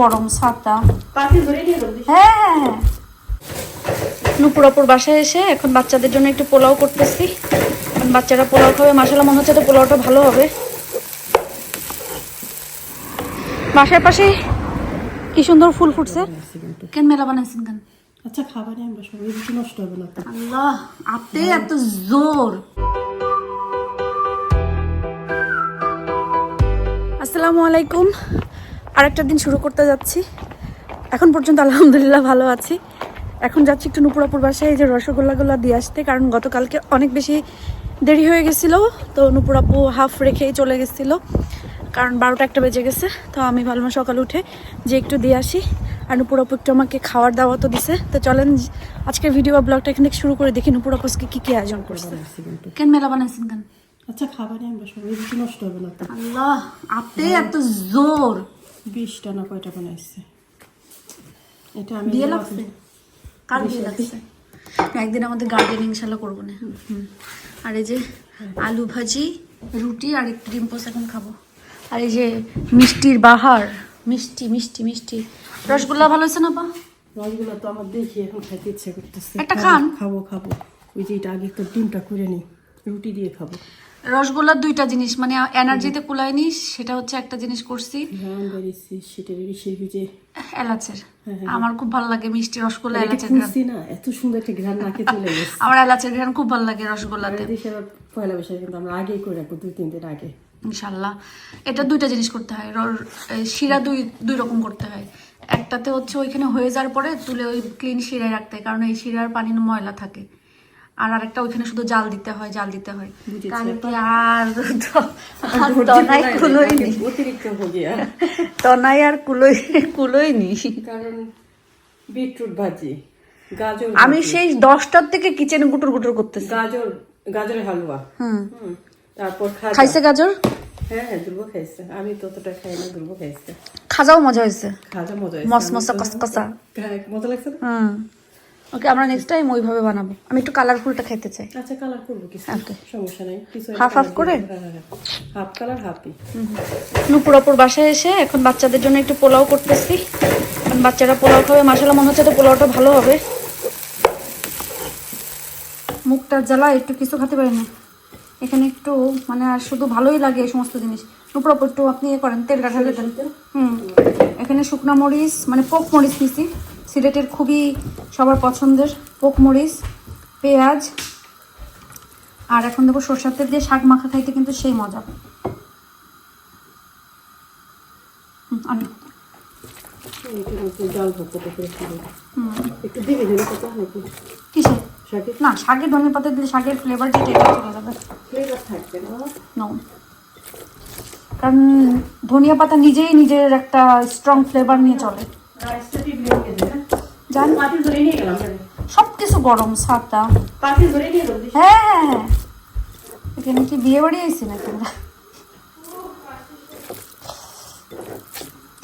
গরম ছাতা হ্যাঁ হ্যাঁ হ্যাঁ। নুপুরাপুর বাসায় এসে এখন বাচ্চাদের জন্য একটু পোলাও করতেছি। এখন বাচ্চারা পোলাও খাবে মাসালা মনে হচ্ছে তো পোলাওটা ভালো হবে। বাসার পাশে কি সুন্দর ফুল ফুটছে। কেন মেলা বানাইছেন কেন? আচ্ছা খাবারে কিছু নষ্ট হবে না আল্লাহ আপনি এত জোর। আসসালামু আলাইকুম। আরেকটা দিন শুরু করতে যাচ্ছি। এখন পর্যন্ত আলহামদুলিল্লাহ ভালো আছি। এখন যাচ্ছি একটু নুপুরাপুর বাসায় এই যে রসগোল্লাগুলো দিয়ে আসতে কারণ গতকালকে অনেক বেশি দেরি হয়ে গেছিল তো নুপুরাপু হাফ রেখেই চলে গেছিল কারণ বারোটা একটা বেজে গেছে তো আমি ভালো সকালে উঠে যে একটু দিয়ে আসি আর নুপুরাপু একটু আমাকে খাওয়ার দাওয়া তো দিছে। তো চলেন আজকের ভিডিও বা ব্লগটা এখান থেকে শুরু করে দেখি নুপুরাপুসকে কী কি আয়োজন করছে। কেন মেলা বানাইছেন কেন? আচ্ছা খাবারে আমরা সবাই নষ্ট হবে না আল্লাহ আপনি এত জোর। বিশটা না কয়টা বানাইছে? এটা আমি বিয়ে লাগছে? কার বিয়ে লাগছে? একদিন আমাদের গার্ডেন ইনশাল্লাহ করব না। আর এই যে আলু ভাজি রুটি আর একটু ডিম পোস এখন খাব। আর এই যে মিষ্টির বাহার মিষ্টি মিষ্টি মিষ্টি। রসগোল্লা ভালো হয়েছে না পা রসগুলো তো আমার দেখি এখন খাইতে ইচ্ছে করতেছে। একটা খান। খাব খাব। ওই যে এটা আগে একটু ডিমটা করে নি রুটি দিয়ে খাব। রসগোল্লার দুইটা জিনিস মানে এনার্জিতে কুলায়নি সেটা হচ্ছে একটা জিনিস করছি। ঘ্রাণ বেরিয়েছি সেটা বেরিয়েছে যে এলাচের। হ্যাঁ, হ্যাঁ। আমার খুব ভালো লাগে মিষ্টি রসগোল্লা এলাচের ঘ্রাণ। না? এত সুন্দর একটা ঘ্রাণ নাকে চলে গেছে। আমার এলাচের ঘ্রাণ খুব ভালো লাগে রসগোল্লাতে। পয়লা বৈশাখ কিন্তু আমরা আগেই করে রাখব দুই তিন দিন আগে। ইনশাল্লাহ। এটা দুইটা জিনিস করতে হয় শিরা দুই দুই রকম করতে হয়। একটাতে হচ্ছে ওইখানে হয়ে যাওয়ার পরে তুলে ওই ক্লিন শিরায় রাখতে হয় কারণ এই শিরার পানির ময়লা থাকে। আর আরেকটা ওইখানে শুধু জাল দিতে হয় জাল দিতে হয়। আর তনাই কুলোই নি অতিরিক্ত তনাই আর। কুলোই কুলোই নি কারণ বিটরুট ভাজি গাজর আমি সেই দশটার থেকে কিচেনে গুটুর গুটুর করতেছি। গাজর গাজরের হালুয়া। হুম। তারপর খাইছে গাজর? হ্ঁ হ্যাঁ দুর্ব খাইছে। আমি ততটা খাই না দুর্ব খাইছে। খাজাও মজা হয়েছে। খাজা মজা হয়েছে। আমি কসকসা হ্যাঁ, মজা লাগছে হুম। ওকে আমরা নেক্সট টাইম ওইভাবে বানাবো। আমি একটু কালারফুলটা খেতে চাই। আচ্ছা কালার করব কিছু. সমস্যা নাই। কিছু Half half করে? হাফ কালার হাফি নুপুরাপুর বাসায় এসে এখন বাচ্চাদের জন্য একটু পোলাও করতেছি। এখন বাচ্চারা পোলাও খাবে। মাসালা মনে হচ্ছে তো পোলাওটা ভালো হবে। মুখটার জ্বালা একটু কিছু খেতে পারি না। এখানে একটু মানে আর শুধু ভালোই লাগে এই সমস্ত জিনিস। নুপুরাপুর একটু আপনি ইয়ে করেন তেলটা ঢালে দেন। হুম। এখানে শুকনা মরিচ মানে পোক মরিচ নিছি। সিলেটের খুবই সবার পছন্দের পোকমরিচ পেঁয়াজ আর এখন দেখো সরষের তেল দিয়ে শাক মাখা খাইতে কিন্তু সেই মজা। শাকে? না শাকের ধনে পাতা দিলে শাকের চলে যাবে। ফ্লেভার থাকবে না। কারণ ধনিয়া পাতা নিজেই নিজের একটা স্ট্রং ফ্লেভার নিয়ে চলে রাইসটা টিপলে নিয়ে যাবে জান পাতি ধরে নিয়ে গেলাম ঘরে। সব কিছু গরম ছাতা পাতি ধরে নিয়ে যাব হ্যাঁ হ্যাঁ হ্যাঁ। এখানে কি বিয়ে বাড়ি আইসি নাকি আমরা?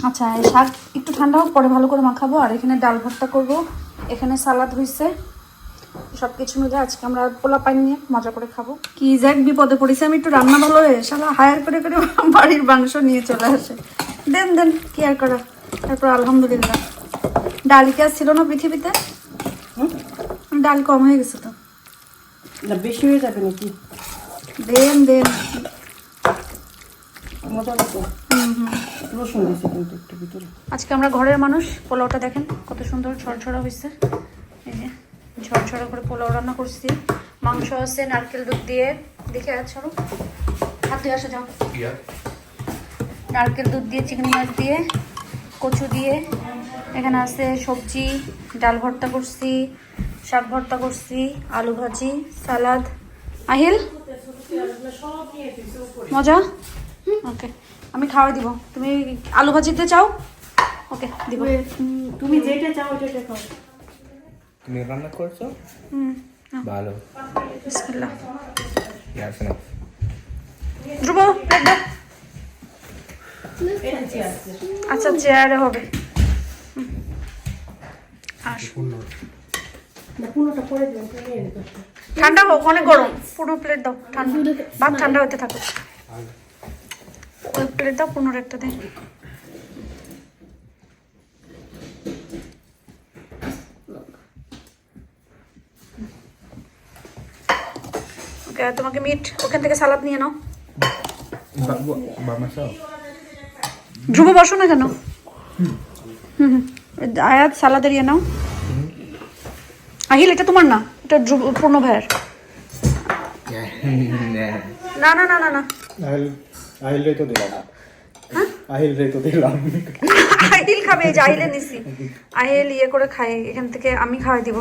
আচ্ছা এই শাক একটু ঠান্ডা হোক পরে ভালো করে মাখাবো। আর এখানে ডাল ভর্তা করব। এখানে সালাদ হয়েছে সব কিছু মিলে আজকে আমরা পোলা পাই নিয়ে মজা করে খাব। কি যাক বিপদে পড়েছে আমি একটু রান্না ভালো হয়ে সারা হায়ার করে করে বাড়ির মাংস নিয়ে চলে আসে। দেন দেন কি আর করা? তারপর আলহামদুলিল্লাহ। ডাল কি আর ছিল না পৃথিবীতে ডাল কম হয়ে গেছে তো। না বেশি হয়ে যাবে নাকি? দেন দেন। মজা লাগবে হুম হুম। রসুন দিয়েছে কিন্তু একটু ভিতরে। আজকে আমরা ঘরের মানুষ পোলাওটা দেখেন কত সুন্দর ঝরঝরা হয়েছে এই যে ঝরঝরা করে পোলাও রান্না করছি। মাংস আছে নারকেল দুধ দিয়ে। দেখে আছো হাত ধুয়ে আসো যাও। নারকেল দুধ দিয়ে চিংড়ি মাছ দিয়ে কচু দিয়ে। এখানে আছে সবজি ডাল ভর্তা করছি শাক ভর্তা করছি আলু ভাজি সালাদ। আহিল? মজা? ওকে আমি খাওয়া দিব। তুমি আলু ভাজিতে চাও? ওকে দিব। তুমি যেটা চাও ওইটা খাও। তুমি রান্না করছ? হুম ভালো। বিসমিল্লাহ। ধ্রুব প্লেট দাও এটা চেয়ার আছে আচ্ছা চেয়ারে হবে। ঠান্ডা হোক অনেক গরম। পুরো প্লেট দাও ঠান্ডা। ভাত ঠান্ডা হতে থাকো ওই প্লেট দাও পুনর একটা দেয় তোমাকে মিট ওখান থেকে সালাদ নিয়ে নাও। ধ্রুব বসো না কেন? হুম হুম। আয়াত সালাদের ইয়ে নাও। আহিল এটা তোমার না এটা পূর্ণ ভাইয়ের। না না না না না। আহিল রে তো দিলাম। আহিল রে তো দিলাম। আহিল খাবে এই যে আহিলে নিছি। আহিল ইয়ে করে খাই এখান থেকে আমি খাওয়াই দিব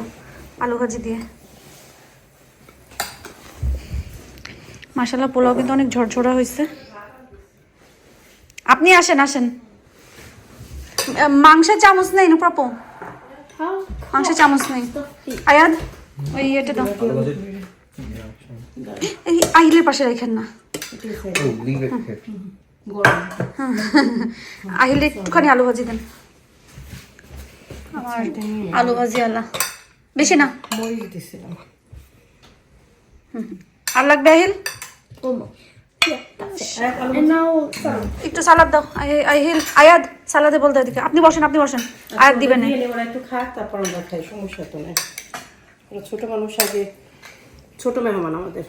আলু ভাজি দিয়ে। মাসাল্লাহ পোলাও কিন্তু অনেক ঝরঝরা হয়েছে আপনি আসেন আসেন। মাংসের চামচ নেই নুপ্রাপো। মাংসের চামচ নেই। আয়াদ ওই এটা দাও। এই আহিলের পাশে রাখেন না। here. আহিলে একটুখানি আলু ভাজি দেন। আমার আলু ভাজি আলা বেশি না। আর লাগবে আহিল? একটু সালাদ দাও। আহি- আহিল আয়াদ। সালাদে বলতে দিকে আপনি বসেন আপনি বসেন। আর দিবেন না। ওরা একটু খাক তারপর আমরা খাই সমস্যা তো নাই। ছোট মানুষ আগে ছোট মেহমান আমাদের।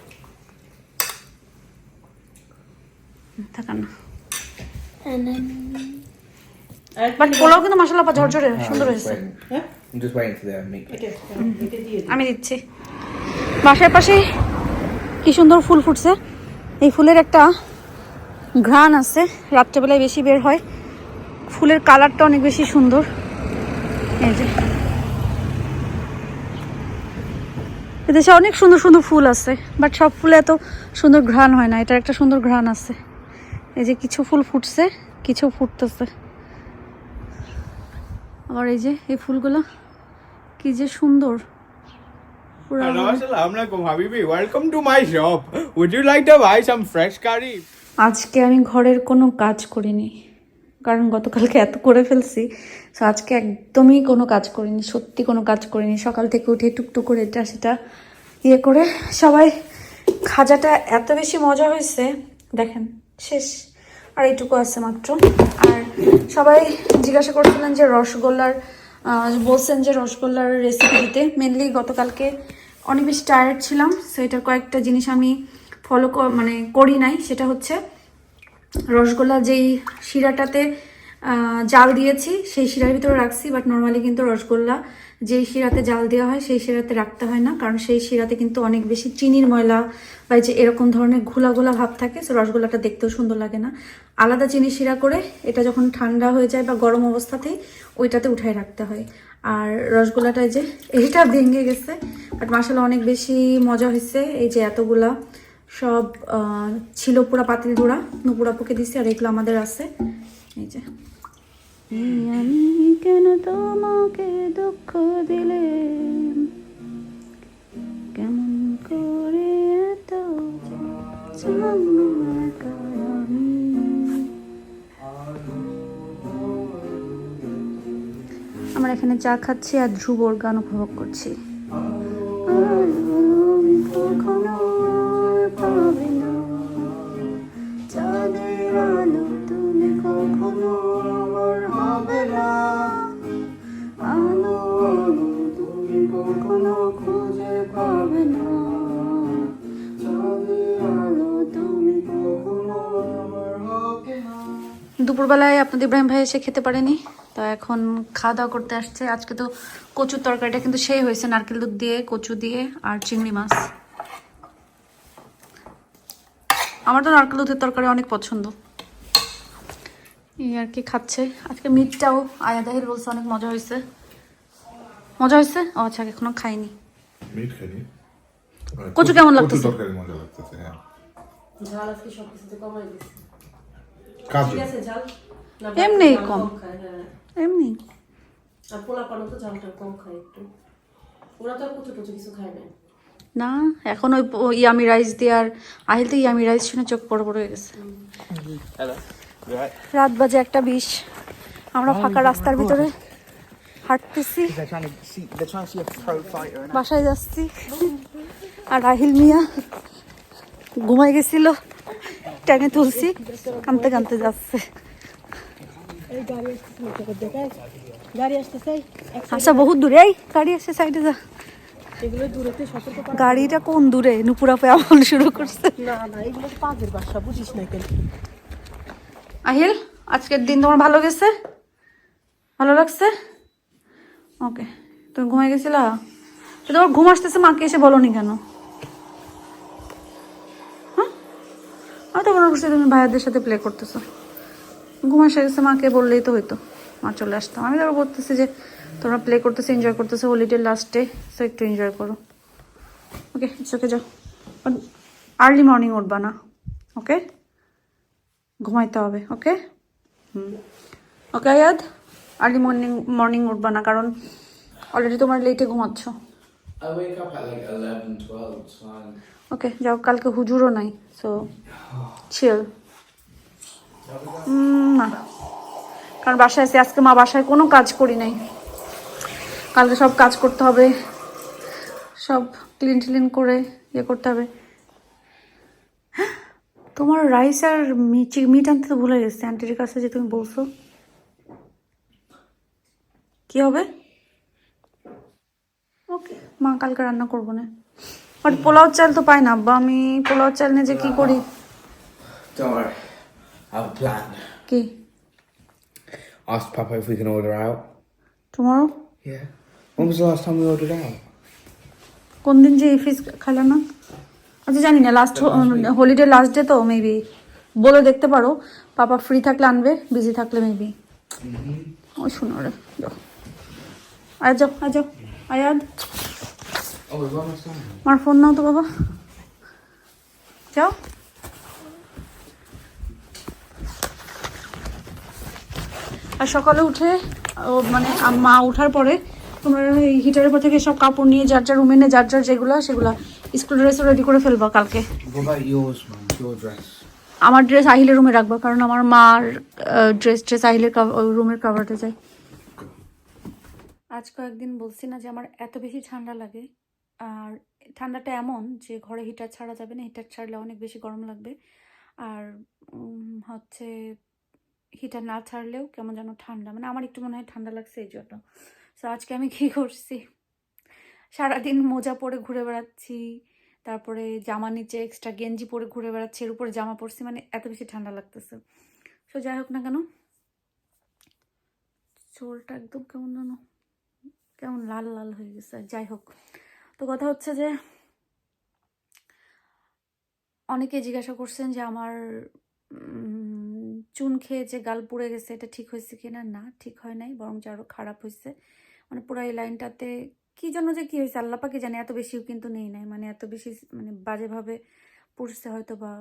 থাকান না। বাট পোলাও কিন্তু মশলা পা ঝরঝরে সুন্দর হয়েছে। হ্যাঁ। আমি দিচ্ছি। বাসার পাশে কি সুন্দর ফুল ফুটছে। এই ফুলের একটা ঘ্রাণ আছে রাত্রেবেলায় বেশি বের হয়। ফুলের কালারটা অনেক বেশি সুন্দর। এই যে। এদেশে অনেক সুন্দর সুন্দর ফুল আছে বাট সব ফুলে এত সুন্দর ঘ্রাণ হয় না। এটার একটা সুন্দর ঘ্রাণ আছে। এই যে কিছু ফুল ফুটছে কিছু ফুটতেছে। আবার এই যে এই ফুলগুলো কি যে সুন্দর? আজকে আমি ঘরের কোনো কাজ করিনি। কারণ গতকালকে এত করে ফেলছি। সো আজকে একদমই কোনো কাজ করিনি, সত্যি কোনো কাজ করিনি। সকাল থেকে উঠে টুকটুক করে এটা সেটা ইয়ে করে সবাই খাজাটা এত বেশি মজা হয়েছে, দেখেন, শেষ। আর এইটুকু আছে মাত্র। আর সবাই জিজ্ঞাসা করছিলেন যে রসগোল্লার বলছেন যে রসগোল্লার রেসিপি দিতে। মেনলি গতকালকে অনেক বেশি টায়ার্ড ছিলাম সো এটার কয়েকটা জিনিস আমি ফলো মানে করি নাই। সেটা হচ্ছে রসগোল্লা যেই শিরাটাতে জাল দিয়েছি, সেই শিরার ভিতরে রাখছি বাট নর্মালি কিন্তু রসগোল্লা যেই শিরাতে জাল দেওয়া হয়, সেই শিরাতে রাখতে হয় না, কারণ সেই শিরাতে কিন্তু অনেক বেশি চিনির ময়লা বা যে এরকম ধরনের ঘোলা ঘোলা ভাব থাকে সো রসগোল্লাটা দেখতেও সুন্দর লাগে না। আলাদা চিনি শিরা করে এটা যখন ঠান্ডা হয়ে যায় বা গরম অবস্থাতেই, ওইটাতে উঠায় রাখতে হয়। আর রসগোল্লাটা এই যে এইটা ভেঙে গেছে বাট মাসালা অনেক বেশি মজা হয়েছে এই যে এতগুলা সব ছিল পুরা পাতিল ধোড়া নুপুরাপুকে দিছি আর এগুলো আমাদের আছে। এই যে। আমি কেন তোমাকে দুঃখ দিলে কেমন করে এত? আমরা এখানে চা খাচ্ছি আর ধ্রুবর গান উপভোগ করছি। কখনো দুপুরবেলায় আপনাদের ইব্রাহিম ভাই এসে খেতে পারেনি, তো এখন খাওয়া দাওয়া করতে আসছে। আজকে তো কচুর তরকারিটা কিন্তু সেই হয়েছে, নারকেল দুধ দিয়ে, কচু দিয়ে আর চিংড়ি মাছ। আমার তো নারকেল দুধের তরকারি অনেক পছন্দ। এই আর কি খাচ্ছে। আজকে মিটটাও আয়াদাহির বলছে অনেক মজা হয়েছে। মজা হয়েছে? ও আচ্ছা এখনও খাইনি মিট খাইনি কচু কেমন লাগতেছে? তরকারি মজা লাগতেছে হ্যাঁ। ঝাল আজকে সব কিছুতে কমাই দিছি। কাজু? ঠিক আছে ঝাল? এমনি কম। খায় হ্যাঁ। এমনি। আর পোলা পানো তো ঝালটা কম খায় একটু। ওরা তো আর কুচু টুচু কিছু খায় না। না এখন ওই ইয়ামি রাইস দিয়ে আর আহিল তো ইয়ামি রাইস শুনে চোখ বড় বড় হয়ে গেছে। রাত বাজে একটা বিশ। আমরা ফাঁকা রাস্তার ভিতরে হাঁটতেছি। বাসায় যাচ্ছি। আর রাহিল মিয়া ঘুমাই গেছিল। টেনে তুলছি। কানতে কানতে যাচ্ছে। গাড়ি আচ্ছা বহুত দূরে এই গাড়ি আসছে সাইডে যা। এগুলো দূরেতে সতর্ক গাড়িটা কোন দূরে? নুপুরাপে আমল শুরু করছে। না না এগুলো পাগের বাসা বুঝিস না কেন? আহিল আজকের দিন তোমার ভালো গেছে? ভালো লাগছে? ওকে তুমি ঘুমাই গেছিলা? তোমার ঘুম আসতেছে মাকে এসে বলনি কেন? হ্যাঁ? আমি তো মনে করছি তুমি ভাইয়াদের সাথে প্লে করতেছো। ঘুম এসে গেছে মাকে বললেই তো হইতো। মা চলে আসতাম। আমি তারপর বলতেছি যে তোমরা প্লে করতেছো এনজয় করতেছো হোলিডে লাস্টে সো একটু এনজয় করো। ওকে ওকে যাও। আর্লি মর্নিং উঠবা না ওকে ঘুমাইতে হবে ওকে হুম। ওকে আয়াদ আর্লি মর্নিং মর্নিং উঠবা না কারণ অলরেডি তোমার লেটে ঘুমাচ্ছ। I wake up at like 11, 12, it's fine. ওকে যাও কালকে হুজুরও নাই সো চিল না। কারণ বাসায় আছি আজকে মা বাসায় কোনো কাজ করি নাই। কালকে সব কাজ করতে হবে। সব ক্লিন টিলিন করে ইয়ে করতে হবে। তোমার রাইস আর মিট মিট আনতে তো ভুলে গেছে। আন্টির কাছে যে তুমি বলছো। কি হবে? ওকে মা কালকে রান্না করব না। বাট পোলাও চাল তো পাই না আব্বা। আমি পোলাও চাল নিয়ে যে কি করি? plan. কি? Ask Papa if we can order out. Tomorrow Yeah. When was the last time we ordered out? কোন দিন যে ফিস খাইলাম না? আচ্ছা জানি না লাস্ট হলিডে লাস্ট ডে তো মেবি বলে দেখতে পারো পাপা ফ্রি থাকলে আনবে বিজি থাকলে মেবি ওই শুনো রে আয়াদ যাও আয় যাও। আয়াদ. আমার ফোন নাও তো বাবা। যাও। আর সকালে উঠে ও মানে মা ওঠার পরে তোমরা এই হিটারের পর থেকে সব কাপড় নিয়ে যার যার রুমে নিয়ে যার যার যেগুলো সেগুলো স্কুল ড্রেসও রেডি করে ফেলবা কালকে? আমার ড্রেস আহিলের রুমে রাখব কারণ আমার মার ড্রেস ড্রেস আহিলের রুমের কাভারতে যায় আজ কয়েকদিন বলছি না যে আমার এত বেশি ঠান্ডা লাগে আর ঠান্ডাটা এমন যে ঘরে হিটার ছাড়া যাবে না হিটার ছাড়লে অনেক বেশি গরম লাগবে। আর হচ্ছে হিটার না ছাড়লেও কেমন যেন ঠান্ডা মানে আমার একটু মনে হয় ঠান্ডা লাগছে এই জন্য। তো আজকে আমি কী করছি? সারাদিন মোজা পরে ঘুরে বেড়াচ্ছি, তারপরে জামা নিচে এক্সট্রা গেঞ্জি পরে ঘুরে বেড়াচ্ছি, এর উপরে জামা পরছি মানে এত বেশি ঠান্ডা লাগতেছে। সো যাই হোক না কেন, চোলটা একদম কেমন যেন, কেমন লাল লাল হয়ে গেছে। যাই হোক, তো কথা হচ্ছে যে, অনেকে জিজ্ঞাসা করছেন যে আমার চুন খেয়ে যে গাল পুড়ে গেছে, এটা ঠিক হয়েছে কিনা? না, ঠিক হয় নাই বরং আরও খারাপ হয়েছে। মানে পুরো এই লাইনটাতে কি জন্য যে কি হয়েছে আল্লাপাকে জানি, এত বেশিও কিন্তু নেই নাই। মানে এত বেশি মানে বাজেভাবে পুড়ছে হয়তো বা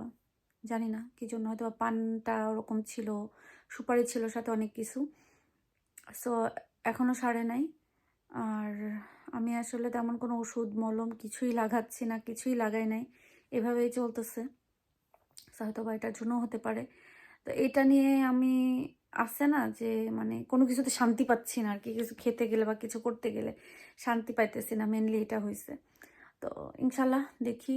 জানি না কি জন্য হয়তো বা পানটা ওরকম ছিল, সুপারি ছিল সাথে অনেক কিছু। সো এখনও সারে নাই। আর আমি আসলে তেমন কোনো ওষুধ, মলম কিছুই লাগাচ্ছি না, কিছুই লাগাই নাই। এভাবেই চলতেছে। হয়তো বা এটার জন্য হতে পারে। তো এটা নিয়ে আমি আছে না যে মানে কোনো কিছুতে শান্তি পাচ্ছি না আর কি। কিছু খেতে গেলে বা কিছু করতে গেলে শান্তি পাইতেছি না মেনলি এটা হয়েছে তো ইনশাল্লাহ দেখি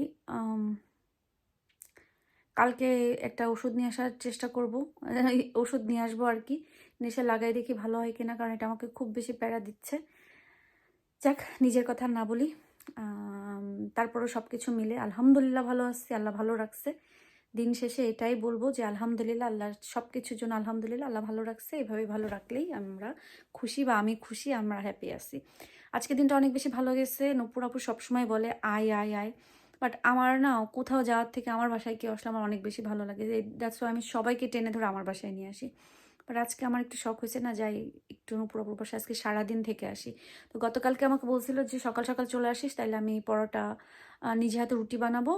কালকে একটা ওষুধ নিয়ে আসার চেষ্টা করব। ওষুধ নিয়ে আসব আর কি। নেশা লাগাই দেখি ভালো হয় কিনা, কারণ এটা আমাকে খুব বেশি প্যারা দিচ্ছে। যাক, নিজের কথা না বলি। তারপরও সব কিছু মিলে আলহামদুলিল্লাহ ভালো আসছি আল্লাহ ভালো রাখছে। দিন শেষে এটাই বলব যে, আলহামদুলিল্লাহ আল্লাহ সব কিছুর জন্য আলহামদুলিল্লাহ আল্লাহ ভালো রাখছে। এভাবে ভালো রাখলেই আমরা খুশি বা আমি খুশি, আমরা হ্যাপি আছি। আজকে দিনটা অনেক বেশি ভালো গেছে নপুর আপু সবসময় বলে, আয় আয় আয়। বাট আমার না, কোথাও যাওয়ার থেকে আমার বাসায় কেউ আসলে আমার অনেক বেশি ভালো লাগে। দ্যাটস আমি সবাইকে টেনে ধরে আমার বাসায় নিয়ে আসি। বাট আজকে আমার একটু শখ হয়েছে না, যাই, একটু নপুর আপুর বাসায় আজকে সারাদিন থেকে আসি। তো গতকালকে আমাকে বলছিল যে, সকাল সকাল চলে আসিস, তাইলে আমি পরোটা নিজে হাতে রুটি বানাবো।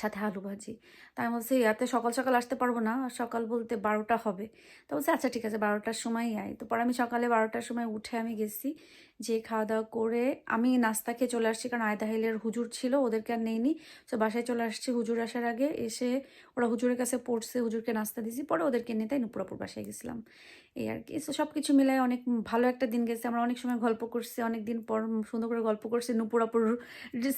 সাথে আলু ভাজি। তাই বলছি ইয়াতে সকাল সকাল আসতে পারব না সকাল বলতে বারোটা হবে। তো বলছে আচ্ছা ঠিক আছে, বারোটার সময়ই আয়। তো পরে আমি সকালে বারোটার সময় উঠে আমি গেছি যে খাওয়া দাওয়া করে আমি নাস্তা খেয়ে চলে আসছি, কারণ আয়দাহিলের হুজুর ছিল, ওদেরকে আর নেইনি। তো বাসায় চলে আসছি, হুজুর আসার আগে এসে ওরা হুজুরের কাছে পড়ছে, হুজুরকে নাস্তা দিয়েছি, পরে ওদেরকে নিয়ে তাই নুপুরাপুর বাসায় গেছিলাম। এই আর কি। সব কিছু মিলাই অনেক ভালো একটা দিন গেছে। আমরা অনেক সময় গল্প করছি অনেক দিন পর সুন্দর করে গল্প করছি। নুপুরাপুর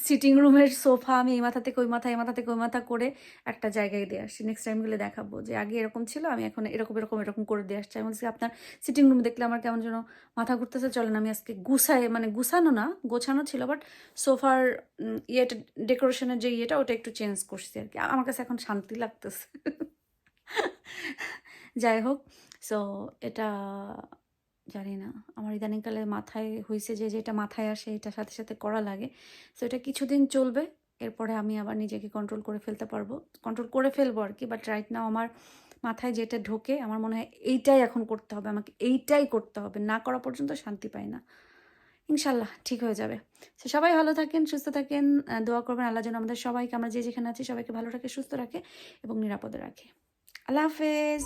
সিটিং রুমের সোফা আমি এই মাথা থেকে ওই মাথা এই মাথা থেকে ওই মাথা করে একটা জায়গায় দিয়ে আসছি নেক্সট টাইম গেলে দেখাবো যে আগে এরকম ছিল, আমি এখন এরকম এরকম এরকম করে দিয়ে আসছি। আমি বলছি, আপনার সিটিং রুম দেখলে আমার কেমন যেন মাথা ঘুরতেছে। চলেন, আমি আজকে গুছায় মানে গুছানো না, গোছানো ছিল বাট সোফার ইয়েটা ডেকোরেশনের যে ইয়েটা, ওটা একটু চেঞ্জ করছি আর কি। আমার কাছে এখন শান্তি লাগতেছে। যাই হোক সো এটা জানি না। আমার ইদানিংকালে মাথায় হয়েছে যে, যেটা মাথায় আসে এটা সাথে সাথে করা লাগে। সো এটা কিছুদিন চলবে। এরপরে আমি আবার নিজেকে কন্ট্রোল করে ফেলতে পারব। কন্ট্রোল করে ফেলব আর কি বাট রাইট নাও আমার মাথায় যেটা ঢোকে, আমার মনে হয় এইটাই এখন করতে হবে। আমাকে এইটাই করতে হবে। না করা পর্যন্ত শান্তি পাই না। ইনশাল্লাহ, ঠিক হয়ে যাবে। সো সবাই ভালো থাকেন, সুস্থ থাকেন। দোয়া করবেন আল্লাহ যেন আমাদের সবাইকে, আমরা যে যেখানে আছি, সবাইকে ভালো রাখে, সুস্থ রাখে এবং নিরাপদে রাখে। আল্লাহ হাফেজ।